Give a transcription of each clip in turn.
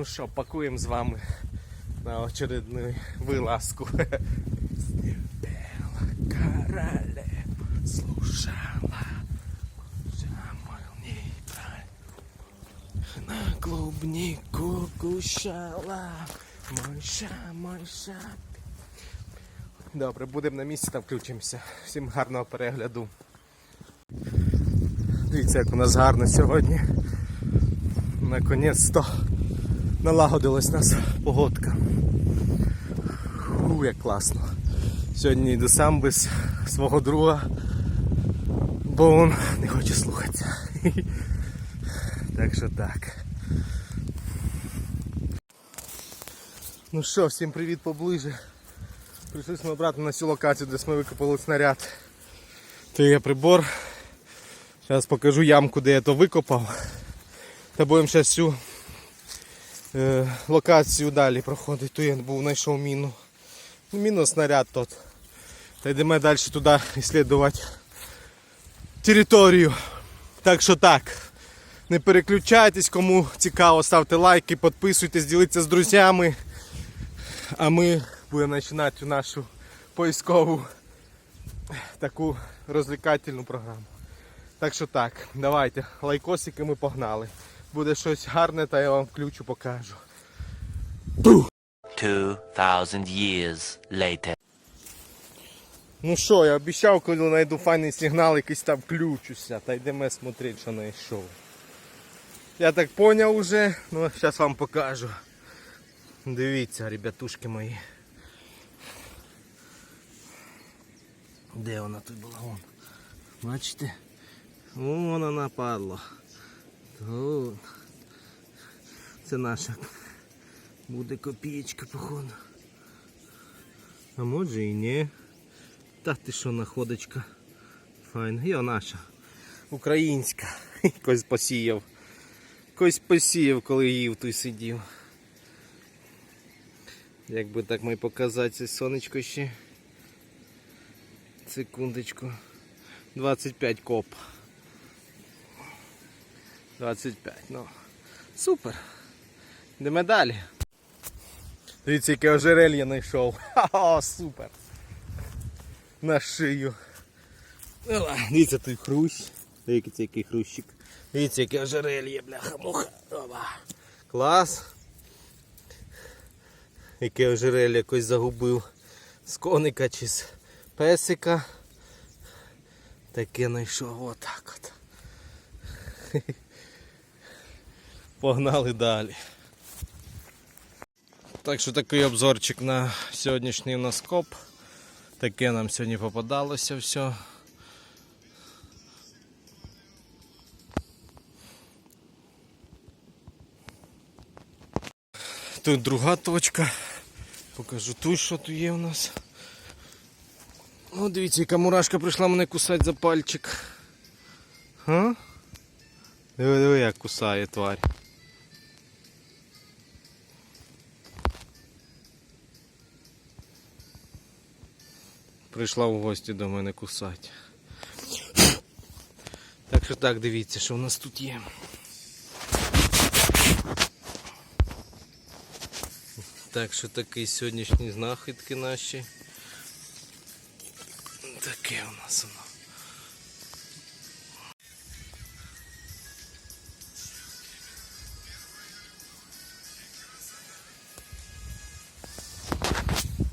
Ну що, пакуємо з вами на очередну вилазку. На клубнику кушала Мойша, мойша Добре, будемо на місці та включимося. Всім гарного перегляду. Дивіться, як у нас гарно сьогодні. Наконець-то налагодилась нас погодка. Фу, як класно. Сьогодні йду сам без свого друга, бо він не хоче слухатися. Так що так. Ну що, всім привіт поближе. Прийшли ми обратно на цю локацію, де ми викопали снаряд. То є прибор. Зараз покажу ямку, де я то викопав. Та будемо зараз цю локацію далі проходити. Тут я був знайшов міну. Ну, Міну снаряд тут. Та йдемо далі туди іслідувати територію. Так що так. Не переключайтесь, кому цікаво, ставте лайки, підписуйтесь, діліться з друзями. А ми будемо починати нашу поискову таку розвлекательну програму. Так що так, давайте, лайкосики ми погнали. Буде щось гарне, та я вам включу, покажу. 2,000 years later. Ну що, я обіцяв, коли знайду файний сигнал, якийсь там включуся, та йдемо смотреть, що знайшов. Я так поняв уже, ну зараз вам покажу. Дивіться, ребятушки мої. Де вона тут була? Вон. Бачите? Вон вона падла. Тут. Це наша буде копієчка, походу. А може і ні. Та ти що находочка. Файна. Йо наша. Українська. Якось посіяв. Якось посіяв, коли їв, той сидів. Як би так має показати це сонечко ще. Секундочку. 25 коп. 25, ну. Супер. Йдемо далі. Дивіться, яке ожерелье знайшов. Ха-ха, супер. На шию. Ела, Дивіться той хрущ. Дивіться, який хрущик. Дивіться, яке ожерелье, бляха муха. Опа. Клас. Яке ожерелье якось загубив. З коника чи з песика. Таке знайшов отак от. Погнали далі. Так що такий обзорчик на сьогоднішній наскоп. Таке нам сьогодні попадалося все. Тут друга точка. Покажу тут, що тут є у нас. О, дивіться, яка мурашка прийшла мене кусати за пальчик. Диви, диви, як кусає тварь. Прийшла в гості до мене кусати. Так що так, дивіться, що в нас тут є. Так що такі сьогоднішні знахідки наші. Таке у нас воно.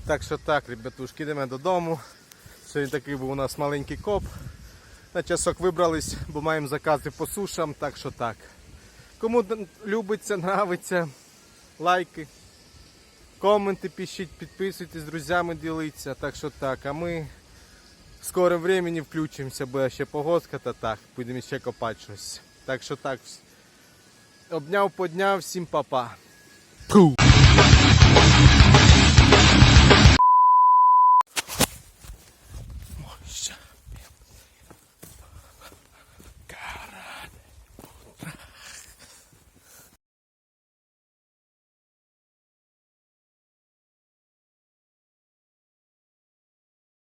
Так що так, ребятушки, йдемо додому. Сьогодні такий був у нас маленький коп. На часок вибрались, бо маємо закази по сушам, так що так. Кому любиться, нравиться, лайки, коменти пишіть, підписуйтесь, з друзями діліться. Так що так. А ми в скорому времени включимося, бо ще погодка та так, будемо ще копати щось. Так що так. Обняв, подняв, всім па-па.